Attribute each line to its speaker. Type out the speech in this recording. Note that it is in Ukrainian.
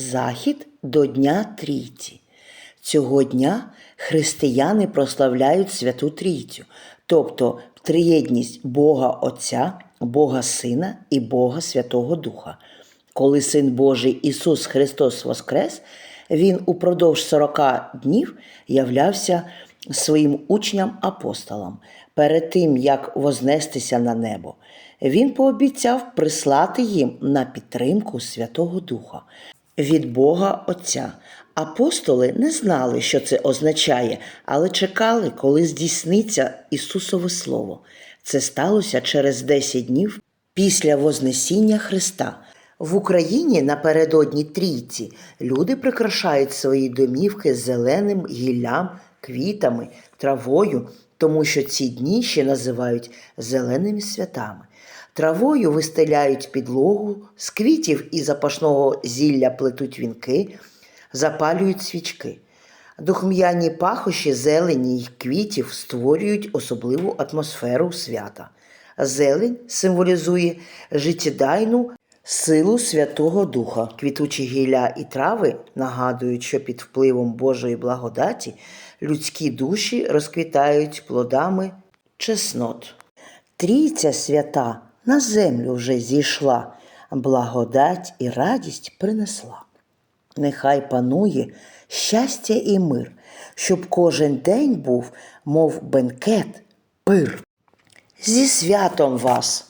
Speaker 1: захід до Дня Трійці. Цього дня християни прославляють Святу Трійцю, тобто триєдність Бога Отця, Бога Сина і Бога Святого Духа. Коли Син Божий Ісус Христос Воскрес, Він упродовж 40 днів являвся своїм учням-апостолам перед тим, як вознестися на небо. Він пообіцяв прислати їм на підтримку Святого Духа від Бога Отця. Апостоли не знали, що це означає, але чекали, коли здійсниться Ісусове Слово. Це сталося через 10 днів після Вознесіння Христа. В Україні напередодні трійці люди прикрашають свої домівки зеленим гіллям, квітами, травою, тому що ці дні ще називають зеленими святами. Травою вистеляють підлогу, з квітів і запашного зілля плетуть вінки, запалюють свічки. Духм'яні пахощі зелені й квітів створюють особливу атмосферу свята. Зелень символізує життєдайну силу Святого Духа. Квітучі гілля і трави нагадують, що під впливом Божої благодаті людські душі розквітають плодами чеснот. Трійця свята на землю вже зійшла, благодать і радість принесла. Нехай панує щастя і мир, щоб кожен день був, мов бенкет, пир. Зі святом вас!